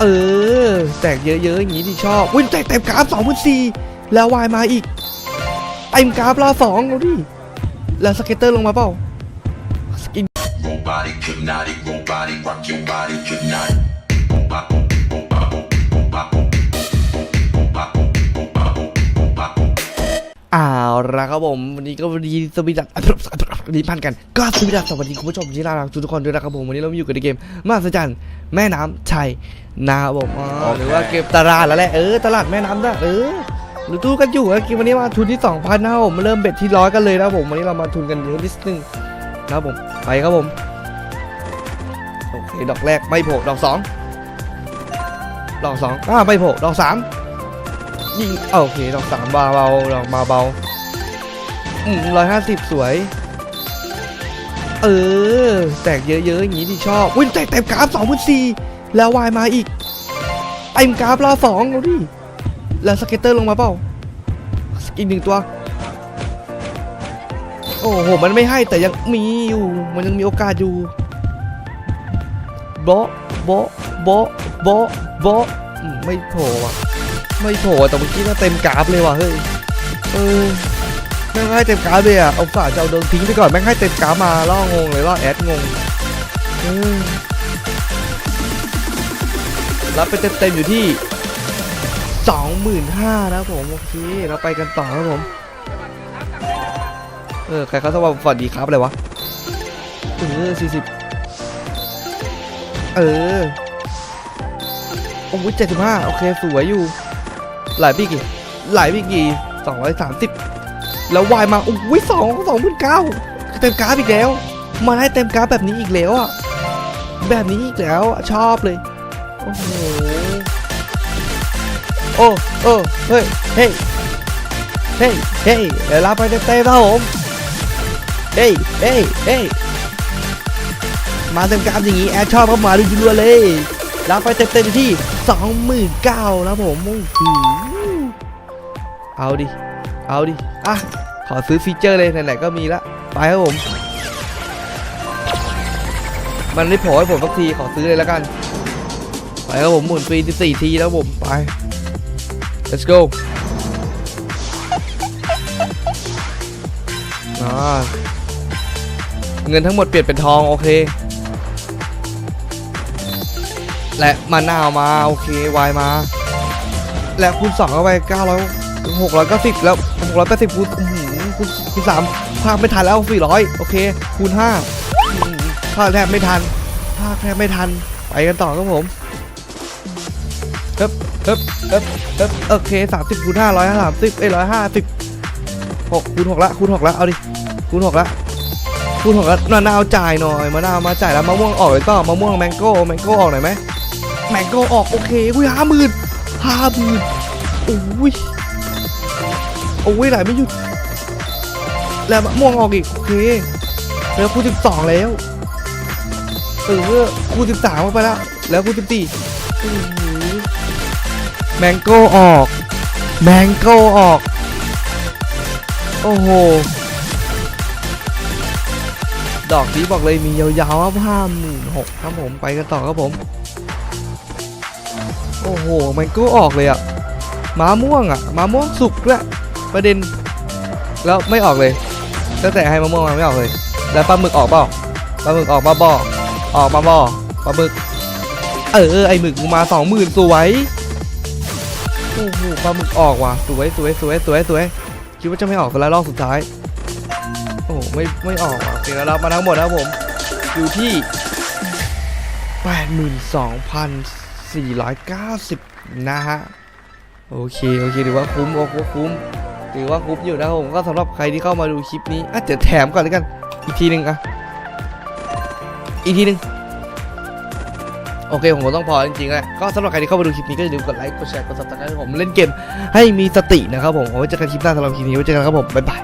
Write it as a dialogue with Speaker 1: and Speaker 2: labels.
Speaker 1: เออ แตกเยอะๆอย่างนี้ที่ชอบวิ่งแตกเต็มกราฟสองพันสี่แล้ววายมาอีกเต็มกราฟรอสองเอาดิแล้วสเก็ตเตอร์ลงมาเปล่าสกิน
Speaker 2: Robotic, hypnotic, robotic, rock your body, hypnotic.
Speaker 1: อ้าวละครับผมวันนี้ก็วันนี้สวีดัดีพันกัน ก็สวีดัสวัสดีคุณผู้ชมที่น่ารักทุกคนด้วยนะครับผมวันนี้เราอยู่กันในเกมมหัศจรรย์แม่น้ำชัยนะครับผมอ่าหรือว่าเกมตลาดแล้วแหละเออตลาดแม่น้ำนะเออหรือตู้กันอยู่อะเกมวันนี้มาทุนที่2,000นะครับผมาเริ่มเบ็ดที่ร้อยกันเลยนะผมวันนี้เรามาทุนกันเยอะนิดนึงนะครับผมไปครับผมโอเคดอกแรกไม่โผล่ดอกสองดอกสองอ่าไม่โผล่ดอกสามยิงโอเคดอกสามเบาเบาดอกมาเบา ร้อยห้าสิบสวย เออ แตกเยอะๆอย่างนี้ที่ชอบวิ่งแตกเต็มกราฟสองพันสี่แล้ววายมาอีกเต็มกราฟรอสองเอาดิแล้วสเก็ตเตอร์ลงมาเปล่าอีกหนึ่งตัว โอ้โห มันไม่ให้แต่ยังมีอยู่ มันยังมีโอกาสอยู่โบโบโบโบโบอืมไม่โผล่อะไม่โผล่แต่เมื่อกี้น่าเต็มกราฟเลยว่ะเฮ้ยเออ แม่งให้เต็มกราฟเลยอะเอาฝาจะเอาโดนทิ้งไปก่อนแม่งให้เต็มกราฟมาล่องงเลยล่อแอดงงเรับไปเต็มๆอยู่ที่สองหมื่นห้านะผมโอเคเราไปกันต่อครับผมเออใครเขาสวัสดีครับอะไรวะเออสี่สิบเออโอ้ยเจ็ดสิบห้าโอเคสวยอยู่ หลายปีกี่หลายปีกี่สองร้อยสามสิบ แล้ววายมาอุ้ยสองสองหมื่นเก้าเต็มกราฟอีกแล้ว มาให้เต็มกราฟแบบนี้อีกแล้วอะแบบนี้อีกแล้วชอบเลย โอ้โหโอ้โอ้เฮ้ยเฮ้ยเฮ้ยเฮ้ยเดี๋ยวรับไปเต็มๆครับผมเฮ้ยเฮ้ยเฮ้ยมาเต็มกราฟอย่างนี้แอดชอบเข้ามาดูรัวๆเลยรับไปเต็มๆที่สองหมื่นเก้าแล้วผมโอ้โหเอาดิ เอาดิ อะ ขอซื้อฟีเจอร์เลยไหนๆก็มีละ ไปครับผม มันไม่โผล่ให้ผมสักที ขอซื้อเลยแล้วกัน ไปครับผมหมุนฟรี14 ทีแล้วผม ไป let's go อ่าเงินทั้งหมดเปลี่ยนเป็นทอง โอเค และมานาวมา โอเควายมา และคูณ2เข้าไป 900 690แล้ว680คูณอื้อหือคูณคูณ3ภาคไม่ทันแล้ว400โอเคคูณ5อื้อหือภาคแทบไม่ทันภาคแทบไม่ทันไปกันต่อครับผมเฮ้บเฮ้บเฮ้บเฮ้บโอเค30คูณ5 130เอ้ย150 6คูณ6ละคูณ6ละเอาดิคูณ6ละคูณ6ละมะนาวจ่ายหน่อยมะนาวมาจ่ายแล้วมะม่วงออกเลยต่อมะม่วงแมงโก้แมงโก้ออกหน่อยไหมแมงโก้ออกโอเคอุ้ยห้าหมื่นห้าหมื่นโอ้ย โอ้ยไหลไม่หยุด แล้วมะม่วงออกอีก โอเค แล้วคูณสิบสองแล้วเออคูณสิบสามเข้าไปแล้ว แล้วคูณสิบสี่แมงโก้ออก แมงโก้ออก โอ้โห ดอกนี้บอกเลยมียาวๆครับห้าหมื่นหกครับผมไปกันต่อครับผม โอ้โห แมงโก้ออกเลยอะม้าม่วงอะม้าม่วงสุกด้ว ประเด็น แล้วไม่ออกเลย ตั้งแต่ให้มะม่วงมาไม่ออกเลย แล้วปลาหมึกออกเปล่าปลาหมึกออกมาบ่อออกมาบ่อปลาหมึก เออไอหมึกมาสองหมื่นสวยโอ้โหปลาหมึกออกว่ะสวยสวยสวยสวยสวยคิดว่าจะไม่ออกแต่ละรอบสุดท้ายโอ้ไม่ไม่ออกว่ะโอเคแล้วรับมาทั้งหมดนะครับผม อยู่ที่แปดหมื่นสองพันสี่ร้อยเก้าสิบนะฮะ โอเค โอเค ถือว่าคุ้มโอ้โหคุ้ม ถือว่าคุ้มอยู่นะครับผมก็สำหรับใครที่เข้ามาดูคลิปนี้อะเดี๋ยวแถมก่อนเลยกัน อีกทีหนึ่งอะอีกทีหนึ่งโอเค ผมก็ต้องพอจริงๆแล้วก็สำหรับใครที่เข้ามาดูคลิปนี้ก็อย่าลืมกดไลค์กดแชร์กดซับสไครต์ให้ผมเล่นเกมให้มีสตินะครับผมเอาไว้เจอกันคลิปหน้าสำหรับคลิปนี้ไว้เจอกันครับผมบ๊ายบาย